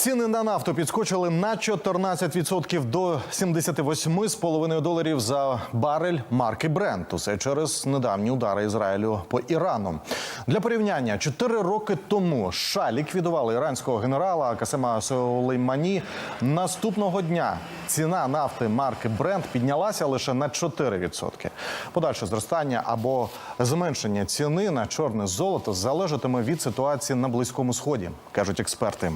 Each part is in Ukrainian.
Ціни на нафту підскочили на 14% до 78,5 доларів за барель марки Брент. Усе через недавні удари Ізраїлю по Ірану. Для порівняння, 4 роки тому США ліквідували іранського генерала Касема Сулеймані. Наступного дня ціна нафти марки Брент піднялася лише на 4%. Подальше зростання або зменшення ціни на чорне золото залежатиме від ситуації на близькому сході, кажуть експерти.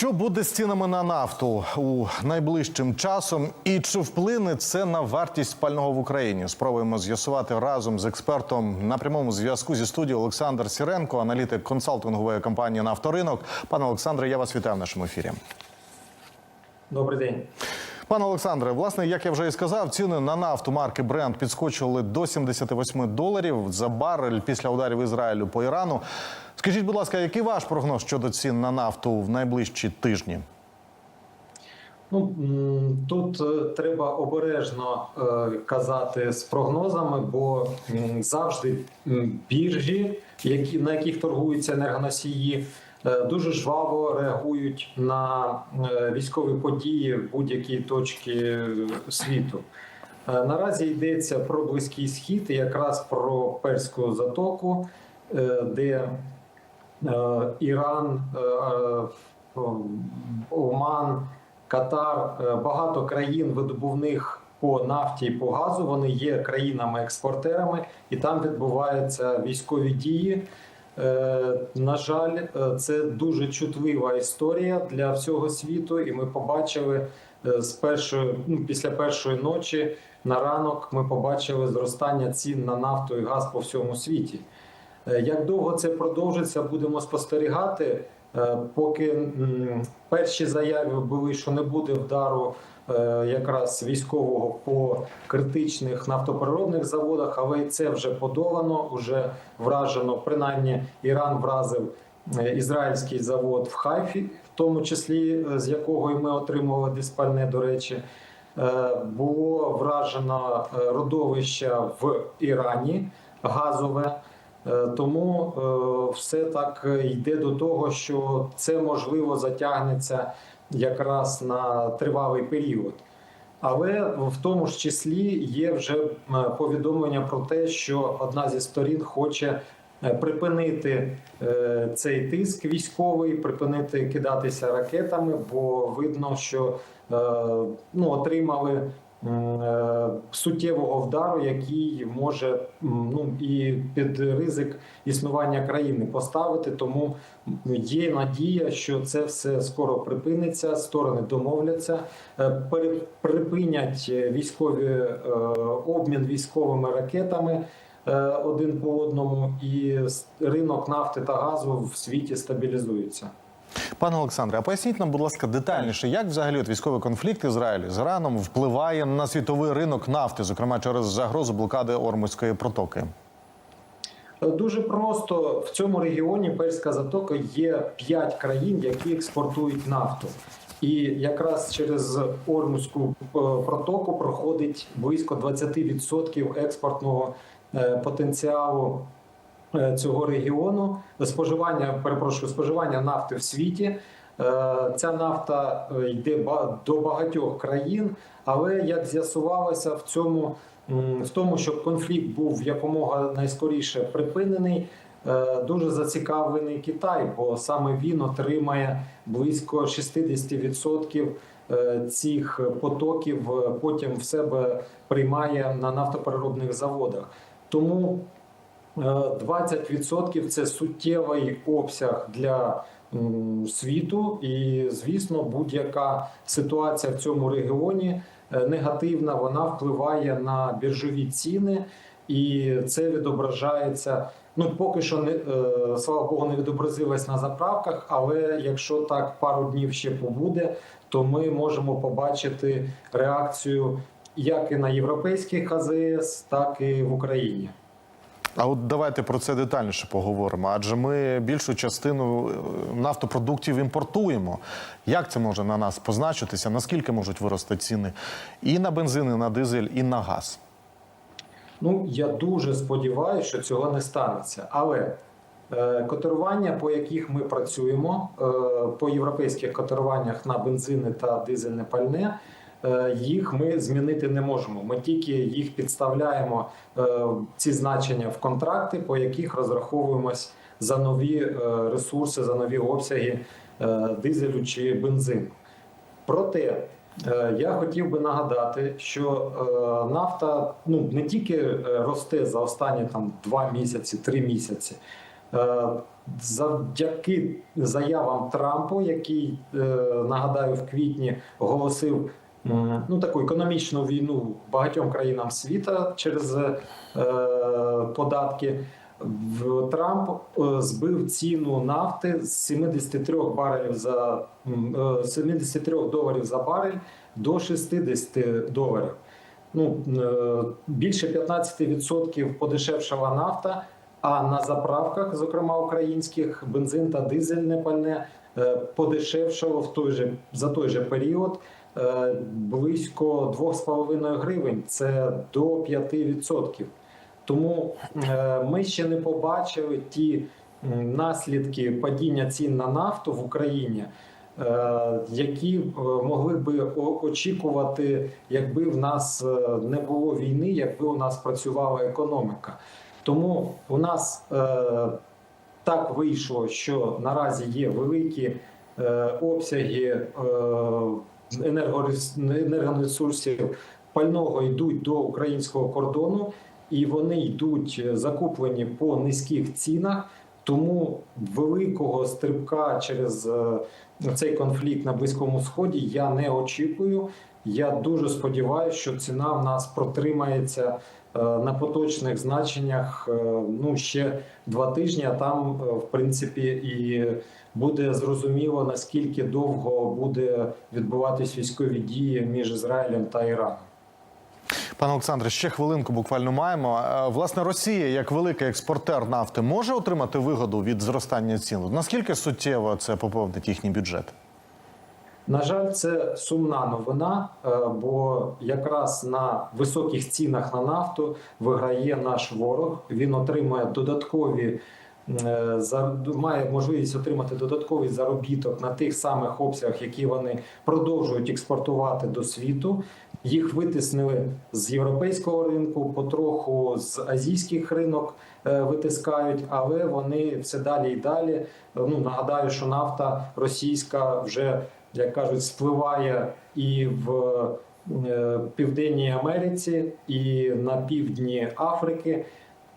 Що буде з цінами на нафту у найближчим часом, і чи вплине це на вартість пального в Україні? Спробуємо з'ясувати разом з експертом на прямому зв'язку зі студією Олександр Сіренко, аналітик консалтингової компанії «Нафторинок». Пане Олександре, я вас вітаю в нашому ефірі. Добрий день. Пане Олександре, власне, як я вже і сказав, ціни на нафту марки Brent підскочили до 78 доларів за барель після ударів Ізраїлю по Ірану. Скажіть, будь ласка, який ваш прогноз щодо цін на нафту в найближчі тижні? Ну тут е, треба обережно е, казати з прогнозами, бо завжди біржі, на яких торгуються енергоносії, дуже жваво реагують на е, військові події в будь-якій точці е, світу. Е, Наразі йдеться про близький схід, якраз про перську затоку, е, де е, Іран, е, е, Оман. Катар, е, багато країн видобувних по нафті і по газу. Вони є країнами-експортерами, і там відбуваються військові дії. Е, На жаль, е, це дуже чутлива історія для всього світу, і ми побачили е, з першої, ну, після першої ночі на ранок. Ми побачили зростання цін на нафту і газ по всьому світі. Як довго це продовжиться, будемо спостерігати. Поки перші заяви були, що не буде вдару якраз військового по критичних нафтопереробних заводах, але і це вже подолано, вже вражено. Принаймні, Іран вразив е, ізраїльський завод в Хайфі, в тому числі е, з якого і ми отримували диспальне, до речі. Е, Було вражено е, родовище в Ірані газове. Е, Тому е, все так йде до того, що це можливо затягнеться якраз на тривалий період. Але в тому ж числі є вже е, повідомлення про те, що одна зі сторін хоче е, припинити е, цей тиск військовий, припинити кидатися ракетами, бо видно, що ну, отримали суттєвого вдару, який може ну, і під ризик існування країни поставити. Тому є надія, що це все скоро припиниться, сторони домовляться, е, припинять військові е, обмін військовими ракетами. е, Один по одному, і ринок нафти та газу в світі стабілізується. Пане Олександре, а поясніть нам, будь ласка, детальніше, як взагалі от військовий конфлікт Ізраїлю з Іраном впливає на світовий ринок нафти, зокрема через загрозу блокади Ормузької протоки? Дуже просто в цьому регіоні Перська затока є п'ять країн, які експортують нафту. І якраз через Ормузьку е, протоку проходить близько 20% експортного е, потенціалу е, цього регіону. Споживання, перепрошую, споживання нафти в світі. Е, Ця нафта е, йде до багатьох країн, але як з'ясувалося в цьому в тому, щоб конфлікт був якомога найскоріше припинений. е, Дуже зацікавлений Китай, бо саме він отримає близько 60% е, цих потоків, е, потім в себе приймає на нафтопереробних заводах. Тому е, 20% це суттєвий обсяг для світу, і звісно, будь-яка ситуація в цьому регіоні е, негативна, вона впливає на біржові ціни, і це відображається. Ну, поки що не е, слава Богу, не відобразилось на заправках. Але якщо так пару днів ще побуде, то ми можемо побачити реакцію як і на європейських АЗС, так і в Україні. А от давайте про це детальніше поговоримо. Адже ми більшу частину е, нафтопродуктів імпортуємо. Як це може на нас позначитися? Наскільки можуть вирости ціни і на бензин, і на дизель, і на газ? Ну я дуже сподіваюся, що цього не станеться. Але Е, Котирування, по яких ми працюємо, е, по європейських котируваннях на бензини та дизельне пальне, їх ми змінити не можемо. Ми тільки їх підставляємо е, ці значення в контракти, по яких розраховуємось за нові е, ресурси, за нові обсяги е, дизелю чи бензину. Проте е, я хотів би нагадати, що е, нафта ну не тільки е, росте за останні там два місяці, три місяці. Е, Завдяки заявам Трампу, який е, нагадаю в квітні оголосив ну таку економічну війну багатьом країнам світа через е, податки. Трамп е, збив ціну нафти з 73 барелів за е, 73 доларів за барель до 60 доларів. Ну е, більше 15% подешевшала нафта. А на заправках, зокрема українських, бензин та дизельне пальне е, подешевшало в той же за той же період е, близько 2,5 гривень. Це до 5%. Тому е, ми ще не побачили ті наслідки падіння цін на нафту в Україні, е, які е, могли би очікувати, якби в нас е, не було війни, якби у нас працювала економіка. Тому у нас е, так вийшло, що наразі є великі е, обсяги е, енергоресурсів пального йдуть до українського кордону, і вони йдуть е, закуплені по низьких цінах. Тому великого стрибка через е, цей конфлікт на Близькому Сході я не очікую. Я дуже сподіваюся, що ціна в нас протримається е, на поточних значеннях е, ну ще два тижні. А там, е, в принципі, і буде зрозуміло наскільки довго буде відбуватись військові дії між Ізраїлем та Іраном. Пане Олександре, ще хвилинку буквально маємо. Власне, Росія, як великий експортер нафти, може отримати вигоду від зростання цін? Наскільки суттєво це поповнить їхній бюджет? На жаль, це сумна новина, е, бо якраз на високих цінах на нафту виграє наш ворог. Він отримує додаткові е, має можливість отримати додатковий заробіток на тих самих обсягах, які вони продовжують експортувати до світу. Їх витиснили з європейського ринку, потроху з азійських ринок е, витискають, але вони все далі і далі. Ну нагадаю, що нафта російська вже як кажуть, спливає і в е, Південній Америці, і на півдні Африки.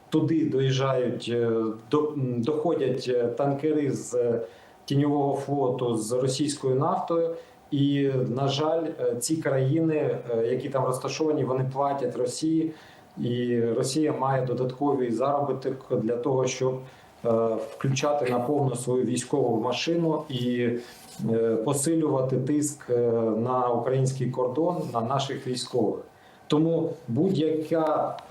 Туди доїжджають, е, доходять е, танкери з тіньового флоту з російською нафтою. І, на жаль, ці країни, які там розташовані, вони платять Росії, і Росія має додатковий заробіток для того, щоб включати на повну свою військову машину і е, посилювати тиск е, на український кордон на наших військових. Тому будь-яке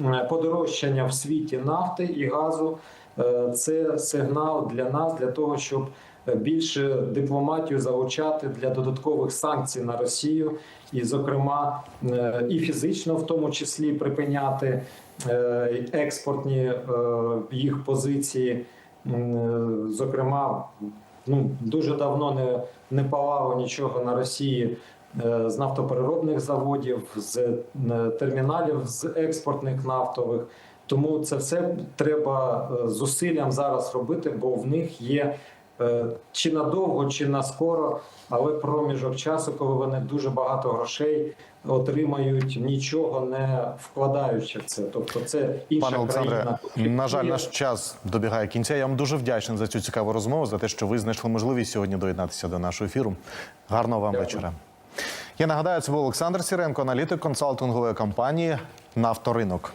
е, подорожчання в світі нафти і газу е, це сигнал для нас для того, щоб е, більше дипломатію залучати для додаткових санкцій на Росію, і, зокрема, е, і фізично, в тому числі, припиняти е, експортні е, їх позиції. Е, Зокрема, ну дуже давно не, не палало нічого на Росії е, з нафтопереробних заводів, з е, терміналів, з експортних нафтових. Тому це все треба зусиллям зараз робити, бо в них є чи надовго, чи на скоро, але проміжок часу, коли вони дуже багато грошей отримають, нічого не вкладаючи в це. Тобто, це інша Пане Олександре, країна. на жаль, наш час добігає кінця. Я вам дуже вдячний за цю цікаву розмову, за те, що ви знайшли можливість сьогодні доєднатися до нашого ефіру. Гарного вам Дякую. вечора. Я нагадаю, це був Олександр Сіренко, аналітик консалтингової компанії Нафторинок.